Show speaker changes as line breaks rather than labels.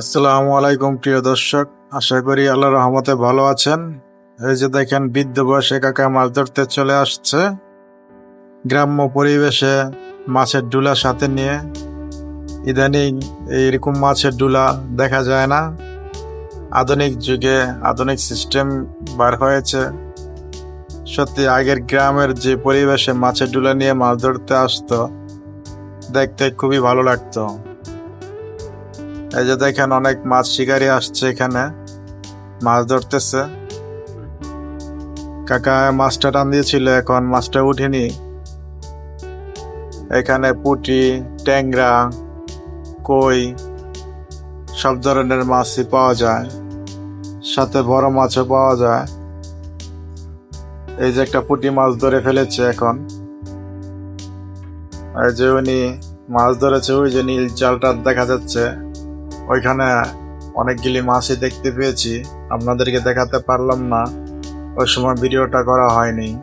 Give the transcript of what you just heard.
আসসালামু আলাইকুম, প্রিয় দর্শক। আশা করি আল্লাহ রহমতে ভালো আছেন। এই যে দেখেন, বৃদ্ধ বয়সে কাকা মাছ ধরতে চলে আসছে। গ্রাম্য পরিবেশে মাছের ডুলা সাথে নিয়ে ইদানিং এইরকম মাছের ডুলা দেখা যায় না। আধুনিক যুগে আধুনিক সিস্টেম বার হয়েছে। সত্যি, আগের গ্রামের যে পরিবেশে মাছের ডুলা নিয়ে মাছ ধরতে আসতো, দেখতে খুবই ভালো লাগতো। এই যে দেখেন অনেক মাছ শিকারি আসছে এখানে। মাছ ধরতেছে। কাকা মাছটা টান দিয়েছিল এখন মাছটা উঠেনি। এখানে পুঁটি, ট্যাংরা, কই, সব ধরনের মাছই পাওয়া যায়। সাথে বড় মাছও পাওয়া যায়। এই যে একটা পুঁটি মাছ ধরে ফেলেছে এখন। এই যে উনি মাছ ধরেছে, ওই যে নীল জালটা দেখা যাচ্ছে। ওইখানে অনেকগুলি মাছই দেখতে পেয়েছি। আপনাদেরকে দেখাতে পারলাম না। ওই সময় ভিডিওটা করা হয়নি।